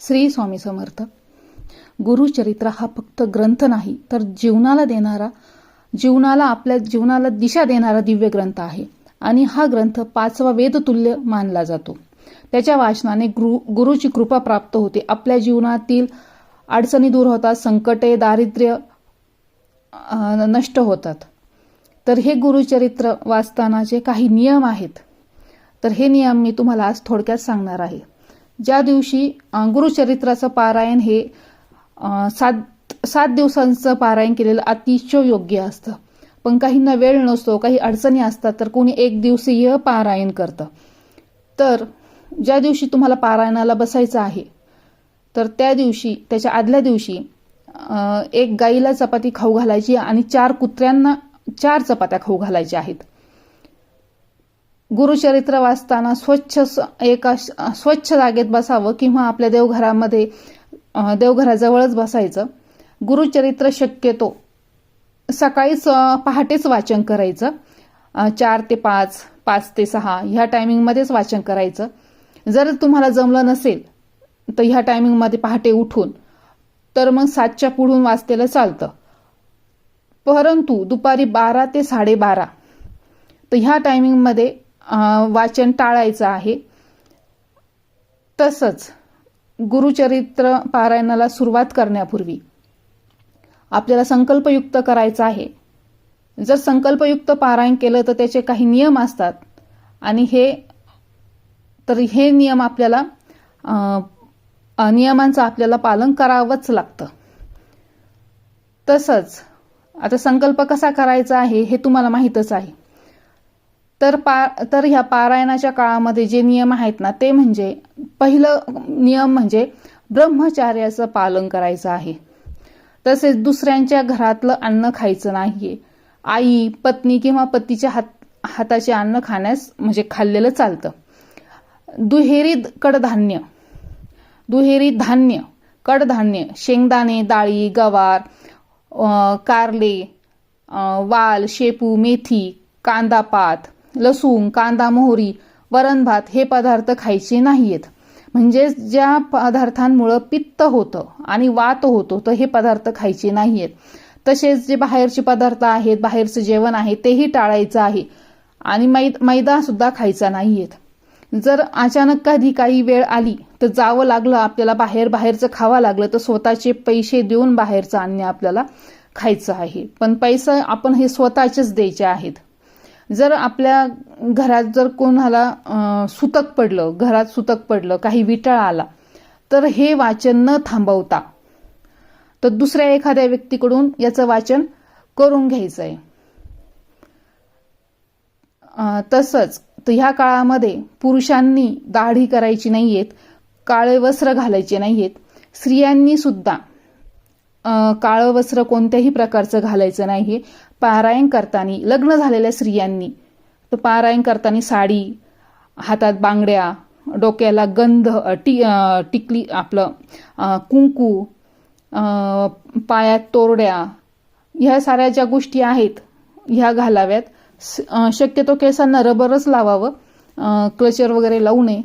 श्री स्वामी समर्थ. गुरुचरित्र हा फक्त ग्रंथ नाही तर जीवनाला देणारा जीवनाला आपल्या जीवनाला दिशा देणारा दिव्य ग्रंथ आहे. आणि हा ग्रंथ पाचवा वेदतुल्य मानला जातो. त्याच्या वाचनाने गुरु गुरुची कृपा प्राप्त होते. आपल्या जीवनातील अडचणी दूर होतात संकटे दारिद्र्य नष्ट होतात. तर हे गुरुचरित्र वाचतानाचे काही नियम आहेत तर हे नियम मी तुम्हाला आज थोडक्यात सांगणार आहे. ज्या दिवशी गुरुचरित्राचं पारायण हे सात सात दिवसांचं पारायण केलेलं अतिशय योग्य असतं. पण काहींना वेळ नसतो काही अडचणी असतात तर कोणी एक दिवसीय पारायण करतं. तर ज्या दिवशी तुम्हाला पारायणाला बसायचं आहे तर त्या दिवशी त्याच्या आदल्या दिवशी एक गाईला चपाती खाऊ घालायची आणि चार कुत्र्यांना चार चपात्या खाऊ घालायच्या आहेत. गुरुचरित्र वाचताना स्वच्छ एका स्वच्छ जागेत बसावं किंवा आपल्या देवघरामध्ये देवघराजवळच बसायचं. गुरुचरित्र शक्यतो सकाळीच पहाटेच वाचन करायचं. चार ते पाच पाच ते सहा ह्या टायमिंगमध्येच वाचन करायचं. जर तुम्हाला जमलं नसेल तर ह्या टायमिंगमध्ये पहाटे उठून तर मग सातच्या पुढून वाचलेलं चालतं. परंतु दुपारी बारा ते साडेबारा तर ह्या टायमिंगमध्ये वाचन टाळायचं आहे. तसंच गुरुचरित्र पारायणाला सुरुवात करण्यापूर्वी आपल्याला संकल्पयुक्त करायचं आहे. जर संकल्पयुक्त पारायण केलं तर त्याचे काही नियम असतात. आणि हे तर हे नियम आपल्याला नियमांचं आपल्याला पालन करावंच लागतं. तसंच आता संकल्प कसा करायचा आहे हे तुम्हाला माहीतच आहे. तर पा तर ह्या पारायणाच्या काळामध्ये जे नियम आहेत ना ते म्हणजे पहिलं नियम म्हणजे ब्रह्मचार्याचं पालन करायचं आहे. तसेच दुसऱ्यांच्या घरातलं अन्न खायचं नाहीये. आई पत्नी किंवा पतीच्या हात हाताचे अन्न खाण्यास म्हणजे खाल्लेलं चालतं. दुहेरी कडधान्य. दुहेरी धान्य. कडधान्य. शेंगदाणे डाळी गवार कारले वाल शेपू मेथी कांदा पात लसूण कांदा मोहरी वरण भात हे पदार्थ खायचे नाहीयेत. म्हणजे ज्या पदार्थांमुळं पित्त होतं आणि वात होतो तर हे पदार्थ खायचे नाहीयेत. तसेच जे बाहेरचे पदार्थ आहेत बाहेरचं जेवण आहे तेही टाळायचं आहे आणि मै मैदा सुद्धा खायचा नाहीयेत. जर अचानक कधी काही वेळ आली तर जावं लागलं आपल्याला बाहेर बाहेरचं खावं लागलं तर स्वतःचे पैसे देऊन बाहेरचं अन्न आपल्याला खायचं आहे. पण पैसे आपण हे स्वतःचेच द्यायचे आहेत. जर आपल्या घरात जर कोणाला सुतक पडलं घरात सुतक पडलं काही विटाळ आला तर हे वाचन न थांबवता तर दुसऱ्या एखाद्या व्यक्तीकडून याचं वाचन करून घ्यायचं आहे तसंच तर ह्या काळामध्ये पुरुषांनी दाढी करायची नाहीयेत काळे वस्त्र घालायचे नाहीयेत स्त्रियांनी सुद्धा काळं वस्त्र कोणत्याही प्रकारचं घालायचं नाही. पारायण करताना लग्न झालेल्या स्त्रियांनी तर पारायण करताना साडी हातात बांगड्या डोक्याला गंध टी टिकली आपलं कुंकू पायात तोरड्या ह्या साऱ्या ज्या गोष्टी आहेत ह्या घालाव्यात. शक्यतो केसांना रबरच लावावं क्लचर वगैरे लावू नये.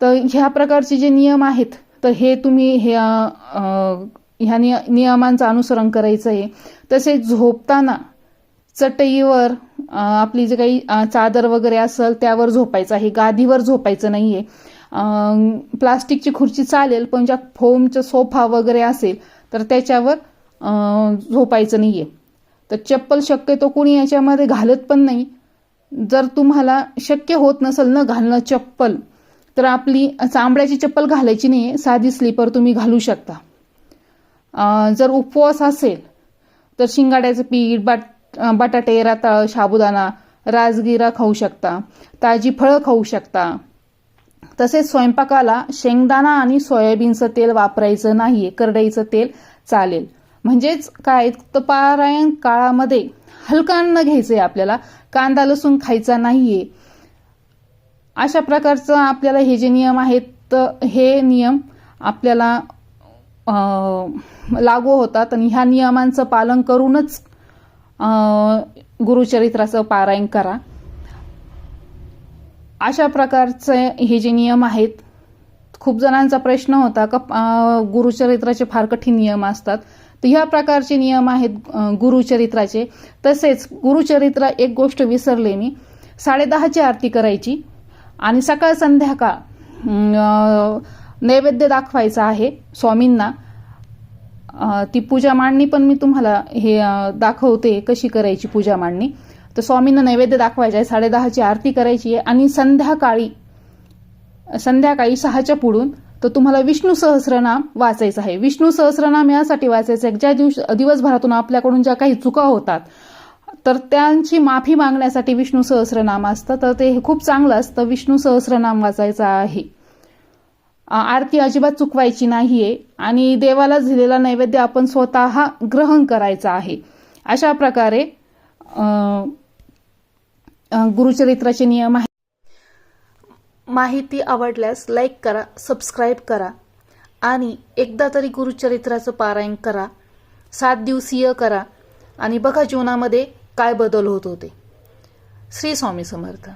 तर ह्या प्रकारचे जे नियम आहेत तर हे तुम्ही ह्या ह्या निय नियमांचं अनुसरण करायचं आहे तसेच झोपताना चटईवर आपली जे काही चादर वगैरे असेल त्यावर झोपायचं आहे. गादीवर झोपायचं नाही आहे प्लास्टिकची खुर्ची चालेल पण ज्या फोमचा सोफा वगैरे असेल तर त्याच्यावर झोपायचं नाही आहे तर चप्पल शक्यतो कोणी याच्यामध्ये घालत पण नाही. जर तुम्हाला शक्य होत नसेल न घालणं चप्पल तर आपली चांबड्याची चप्पल घालायची नाही साधी स्लीपर तुम्ही घालू शकता. जर उपवास असेल तर शिंगाड्याचं पीठ बट बटाटे रताळ साबुदाणा राजगिरा खाऊ शकता ताजी फळं खाऊ शकता. तसेच स्वयंपाकाला शेंगदाणा आणि सोयाबीनचं तेल वापरायचं नाहीये करडईचं तेल चालेल. म्हणजेच काय? तर पारायण काळामध्ये हलकं अन्न घ्यायचंय आपल्याला कांदा लसूण खायचा नाहीये. अशा प्रकारचं आपल्याला हे जे नियम आहेत तर हे नियम आपल्याला लागू होतात आणि ह्या नियमांचं पालन करूनच गुरुचरित्राचं पारायण करा. अशा प्रकारचे हे जे नियम आहेत खूप जणांचा प्रश्न होता का गुरुचरित्राचे फार कठीण नियम असतात. तर ह्या प्रकारचे नियम आहेत गुरुचरित्राचे तसेच गुरुचरित्र एक गोष्ट विसरले मी. साडेदहाची आरती करायची आणि सकाळ संध्याकाळ नैवेद्य दाखवायचा आहे स्वामींना. ती पूजा मांडणी पण मी तुम्हाला हे दाखवते कशी करायची पूजा मांडणी. तर स्वामींना नैवेद्य दाखवायचं आहे साडेदहाची आरती करायची आहे आणि संध्याकाळी संध्याकाळी सहाच्या पुढून तर तुम्हाला विष्णू सहस्रनाम वाचायचं आहे. विष्णू सहस्रनाम यासाठी वाचायचं आहे ज्या दिवस दिवसभरातून आपल्याकडून ज्या काही चुका होतात तर त्यांची माफी मागण्यासाठी विष्णू सहस्रनाम असतं. तर ते खूप चांगलं असतं विष्णू सहस्रनाम वाचायचं आहे. आरती अजिबात चुकवायची नाहीये आणि देवाला दिलेला नैवेद्य आपण स्वतः ग्रहण करायचा आहे. अशा प्रकारे गुरुचरित्राचे नियम आहेत. माहिती आवडल्यास लाईक करा सबस्क्राईब करा आणि एकदा तरी गुरुचरित्राचं पारायण करा सात दिवसीय करा आणि बघा जीवनामध्ये काय बदल होत होते. श्री स्वामी समर्थ.